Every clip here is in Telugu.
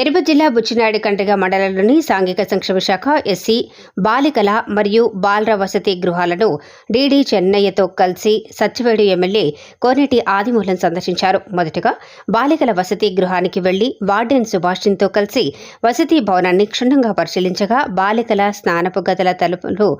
తిరుపతి జిల్లా బుచ్చినాయుడు కంటగా మండలంలోని సాంఘిక సంక్షేమ శాఖ ఎస్సీ బాలికల మరియు బాలర వసతి గృహాలను డీడీ చెన్నయ్యతో కలిసి సత్యవేడు ఎమ్మెల్యే కోనేటి ఆదిమూలం సందర్శించారు. మొదటగా బాలికల వసతి గృహానికి వెళ్ళి వార్డెన్ సుభాషిన్తో కలిసి వసతి భవనాన్ని క్షుణ్ణంగా పరిశీలించగా బాలికల స్నానపు గదుల తలుపులు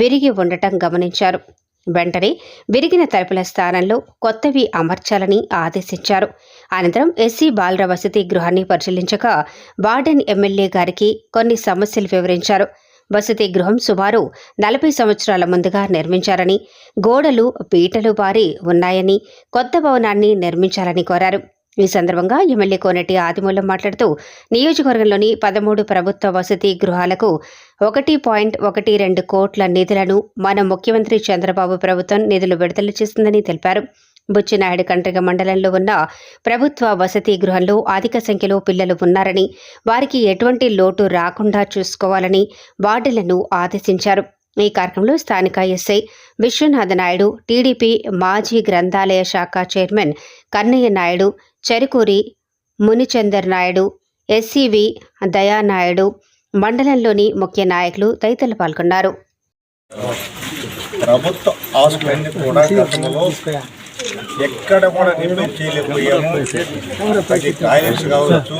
విరిగి ఉండటం గమనించారు. వెంటనే విరిగిన తలుపుల స్థానంలో కొత్తవి అమర్చాలని ఆదేశించారు. అనంతరం ఎస్సీ బాలుర వసతి గృహాన్ని పరిశీలించగా వార్డెన్ ఎమ్మెల్యే గారికి కొన్ని సమస్యలు వివరించారు. వసతి గృహం సుమారు నలభై సంవత్సరాల ముందుగా నిర్మించారని గోడలు పీటలు బారి ఉన్నాయని కొత్త భవనాన్ని నిర్మించాలని కోరారు. ఈ సందర్భంగా ఎమ్మెల్యే కోనటి ఆదిమూలం మాట్లాడుతూ నియోజకవర్గంలోని పదమూడు ప్రభుత్వ వసతి గృహాలకు ఒకటి పాయింట్ ఒకటి రెండు కోట్ల నిధులను మన ముఖ్యమంత్రి చంద్రబాబు ప్రభుత్వం నిధులు విడుదల చేస్తుందని తెలిపారు. బుచ్చినాయుడు కండ్రిగ మండలంలో ఉన్న ప్రభుత్వ వసతి గృహంలో అధిక సంఖ్యలో పిల్లలు ఉన్నారని వారికి ఎటువంటి లోటు రాకుండా చూసుకోవాలని వార్డులను ఆదేశించారు. ఈ కార్యక్రమంలో స్థానిక ఎస్ఐ విశ్వనాథ నాయుడు టీడీపీ మాజీ గ్రంథాలయ శాఖ చైర్మన్ కన్నయ్య నాయుడు చెరుకూరి మునిచందర్ నాయుడు ఎస్సీవి దయానాయుడు మండలంలోని ముఖ్య నాయకులు తదితరులు పాల్గొన్నారు. ప్రభుత్వ ఆస్తులన్నీ కూడా గతంలో ఎక్కడ కూడా రిపేర్ చేయలేకపోయాము అది టాయిలెట్స్ కావచ్చు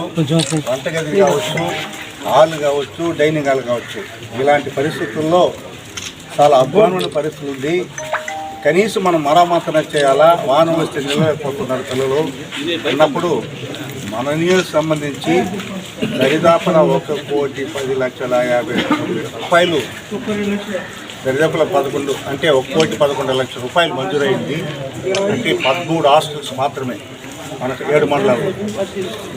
వంటగది కావచ్చు హాల్ కావచ్చు డైనింగ్ హాల్ కావచ్చు. ఇలాంటి పరిస్థితుల్లో చాలా అధ్వానమైన పరిస్థితి ఉంది. కనీసం మనం మరామతన చేయాలా? వాహనం వస్తే నిలవైపోతున్నారు పిల్లలు. అన్నప్పుడు మన నియోజక సంబంధించి దరిదాపున ఒక కోటి పది లక్షల యాభై రూపాయలు. దరిదాపుల పదకొండు అంటే ఒక కోటి పదకొండు లక్షల రూపాయలు మంజూరైంది. అంటే పదమూడు హాస్టల్స్ మాత్రమే. మనకు ఏడు మండలాలు.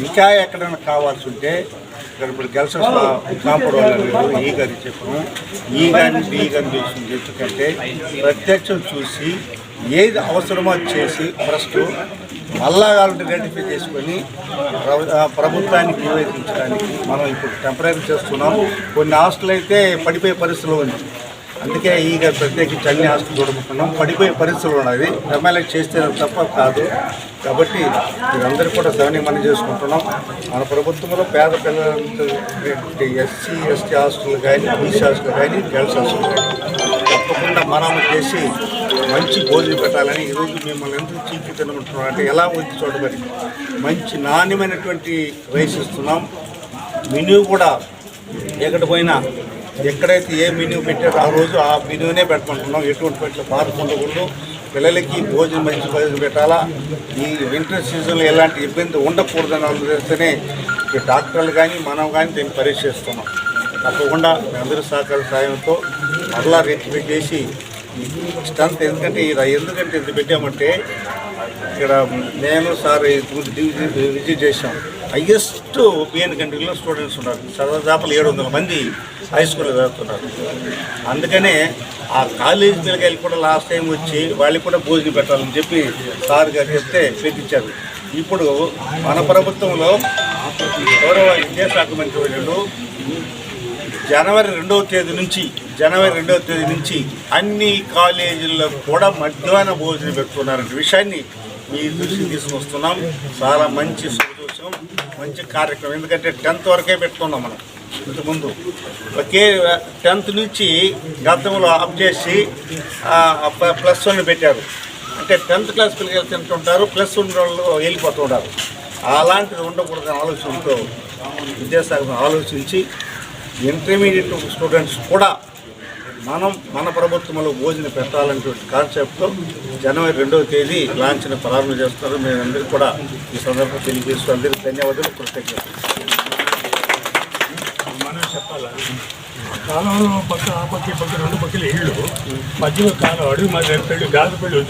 ఇంకా ఎక్కడైనా కావాల్సి ఉంటే ఇక్కడ ఇప్పుడు గెల్సెస్ కాంపౌండ్ వాళ్ళు ఈ గారి చెప్పను. ఈ గారిని ఈ గారిని చేసింది ఎందుకంటే ప్రత్యక్షం చూసి ఏది అవసరమో అది చేసి ఫస్ట్ మళ్ళా కావాలంటే ఐడెంటిఫై చేసుకొని ప్రభుత్వానికి నివేదించడానికి మనం ఇప్పుడు టెంపరీ చేస్తున్నాం. కొన్ని హాస్టల్ అయితే పడిపోయే పరిస్థితులు ఉంది. అందుకే ఈ ప్రత్యేకించి అన్ని హాస్టల్ చూడబోతున్నాం పడిపోయే పరిస్థితులు ఉన్నది ఎమ్మెల్యే చేస్తే తప్ప కాదు. కాబట్టి మీరందరూ కూడా సవని మనం చేసుకుంటున్నాం. మన ప్రభుత్వంలో పేద పిల్లలకు ఎస్సీ ఎస్టీ హాస్టల్ కానీ బీసీ హాస్టల్ కానీ గర్ల్స్ హాస్టల్ కానీ తప్పకుండా మనం చేసి మంచి భోజనం పెట్టాలని ఈరోజు మిమ్మల్ని ఎందుకు చీపి తినమంటున్నాం అంటే ఎలా వచ్చి చూడమని మంచి నాణ్యమైనటువంటి రైస్ ఇస్తున్నాం. మెనూ కూడా ఎక్కడ పోయినా ఎక్కడైతే ఏ మెనూ పెట్టారో ఆ రోజు ఆ మెనూనే పెట్టుకుంటున్నాం. ఎటువంటి పెట్టి మార్పు ఉండకూడదు పిల్లలకి భోజనం మంచి భోజనం పెట్టాలా? ఈ వింటర్ సీజన్లో ఎలాంటి ఇబ్బంది ఉండకూడదని ఆలోచిస్తేనే ఈ డాక్టర్లు కానీ మనం కానీ దీన్ని పరీక్షిస్తున్నాం. తప్పకుండా మీ అందరి సహకార సాయంతో మరలా రెక్టిఫై చేసి స్ట్రెంత్ ఎందుకంటే ఎందుకంటే ఇది పెట్టామంటే ఇక్కడ నేను సార్ విజిట్ చేశాం. హయ్యెస్ట్ బిఎన్ కంట్రీలో స్టూడెంట్స్ ఉన్నారు. సదాదాపులు ఏడు వందల మంది హై స్కూల్లో చదువుతున్నారు. అందుకనే ఆ కాలేజ్ పిల్లకాయలు కూడా లాస్ట్ టైం వచ్చి వాళ్ళకి కూడా భోజనం పెట్టాలని చెప్పి సార్ గారు చెప్తే పెట్టించారు. ఇప్పుడు మన ప్రభుత్వంలో గౌరవ విద్యాశాఖ మంత్రి జనవరి రెండవ తేదీ నుంచి జనవరి రెండవ తేదీ నుంచి అన్ని కాలేజీల్లో కూడా మధ్యాహ్న భోజనం పెట్టుకున్నారనే విషయాన్ని మీ దృష్టికి తీసుకొస్తున్నాం చాలా మంచి సంతోషం మంచి కార్యక్రమం. ఎందుకంటే టెన్త్ వరకే పెట్టుకున్నాం మనం. ఇంతకుముందు ఒకే టెన్త్ నుంచి గతంలో అప్ చేసి ప్లస్ వన్ పెట్టారు. అంటే టెన్త్ క్లాస్ పిల్లలు తింటుంటారు ప్లస్ వన్ వాళ్ళు వెళ్ళిపోతుంటారు అలాంటిది ఉండకూడదని ఆలోచనతో విద్యాశాఖ ఆలోచించి ఇంటర్మీడియట్ స్టూడెంట్స్ కూడా మనం మన ప్రభుత్వంలో భోజనం పెట్టాలనేటువంటి కాన్సెప్ట్తో జనవరి రెండవ తేదీ లాంఛన ప్రారంభం చేస్తారు మేమందరూ కూడా ఈ సందర్భంగా తెలియజేస్తూ అందరికీ ధన్యవాదాలు. కృతజ్ఞతలు. మనం చెప్పాలా? కాలంలో పక్క ఆ పక్క పక్క రెండు పక్కల ఇళ్ళు. మధ్యలో కాలం అడుగు మా పెళ్ళి గాజు పెళ్ళి